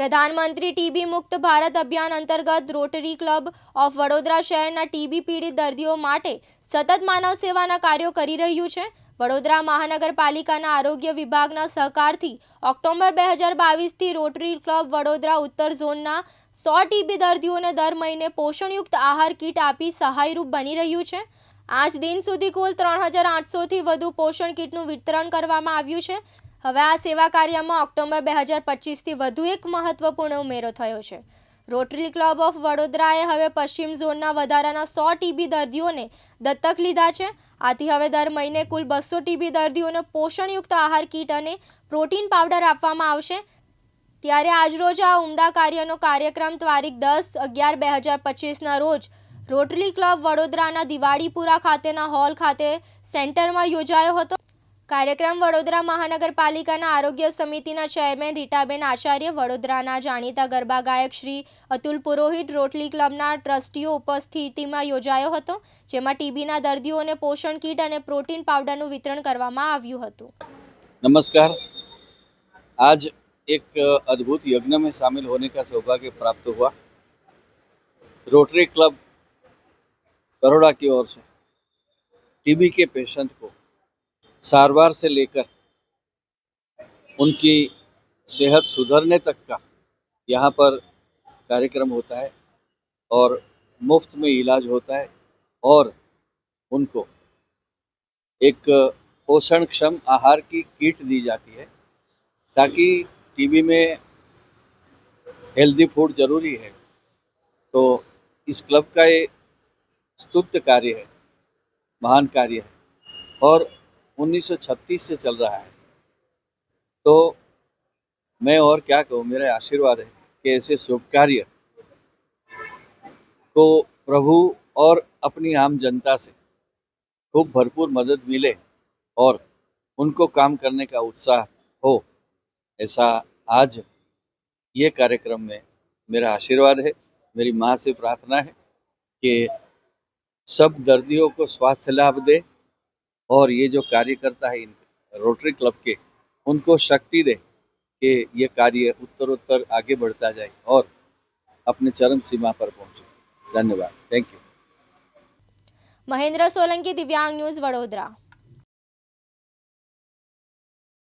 પ્રધાનમંત્રી ટીબી મુક્ત ભારત અભિયાન અંતર્ગત રોટરી ક્લબ ઓફ વડોદરા શહેરના ટીબી પીડિત દર્દીઓ માટે સતત માનવ સેવાના કાર્યો કરી રહ્યું છે. વડોદરા મહાનગરપાલિકાના આરોગ્ય વિભાગના સહકારથી ઓક્ટોબર બે હજાર બાવીસથી રોટરી ક્લબ વડોદરા ઉત્તર ઝોનના સો ટીબી દર્દીઓને દર મહિને પોષણયુક્ત આહાર કીટ આપી સહાયરૂપ બની રહ્યું છે. આજ દિન સુધી કુલ ત્રણ હજાર આઠસોથી વધુ પોષણ કીટનું વિતરણ કરવામાં આવ્યું છે. હવે આ સેવા કાર્યમાં ઓક્ટોબર બે હજાર પચીસથી વધુ એક મહત્વપૂર્ણ ઉમેરો થયો છે. રોટરી ક્લબ ઓફ વડોદરાએ હવે પશ્ચિમ ઝોનના વધારાના સો ટીબી દર્દીઓને દત્તક લીધા છે. આથી હવે દર મહિને કુલ બસો ટીબી દર્દીઓને પોષણયુક્ત આહાર કીટ અને પ્રોટીન પાવડર આપવામાં આવશે. ત્યારે આજરોજ આ ઉમદા કાર્યનો કાર્યક્રમ તારીખ દસ અગિયાર બે હજાર પચીસના રોજ રોટરી ક્લબ વડોદરાના દિવાળીપુરા ખાતેના હોલ ખાતે સેન્ટરમાં યોજાયો હતો. કાર્યક્રમ વડોદરા મહાનગરપાલિકાના આરોગ્ય સમિતિના ચેરમેન રીટાબેન આચાર્ય વડોદરાના જાણીતા ગરબા ગાયક શ્રી અતુલ પુરોહિત રોટરી ક્લબના ટ્રસ્ટીઓ ઉપસ્થિતિમાં યોજાયો હતો જેમાં ટીબીના દર્દીઓને પોષણ કીટ અને પ્રોટીન પાવડરનું વિતરણ કરવામાં આવ્યું હતું नमस्कार आज एक अद्भुत यज्ञ में शामिल होने का सौभाग्य प्राप्त हुआ रोटरी क्लब बड़ोड़ा की ओर से टीबी के पेशेंट को सारवार से लेकर उनकी सेहत सुधरने तक का यहाँ पर कार्यक्रम होता है और मुफ़्त में इलाज होता है और उनको एक पोषण क्षम आहार की किट दी जाती है ताकि टीबी में हेल्दी फ़ूड ज़रूरी है। तो इस क्लब का ये स्तुत्य कार्य है, महान कार्य है और 1936 से चल रहा है। तो मैं और क्या कहूँ, मेरा आशीर्वाद है कि ऐसे शुभ कार्य को प्रभु और अपनी आम जनता से खूब भरपूर मदद मिले और उनको काम करने का उत्साह हो, ऐसा आज ये कार्यक्रम में मेरा आशीर्वाद है। मेरी माँ से प्रार्थना है कि सब दर्दियों को स्वास्थ्य लाभ दे और ये जो कार्यकर्ता है इन रोटरी क्लब के, उनको शक्ति दे कि ये कार्य उत्तरोत्तर आगे बढ़ता जाए और अपने चरम सीमा पर पहुँचे। धन्यवाद। थैंक यू महेंद्र सोलंकी, दिव्यांग न्यूज़ वडोदरा।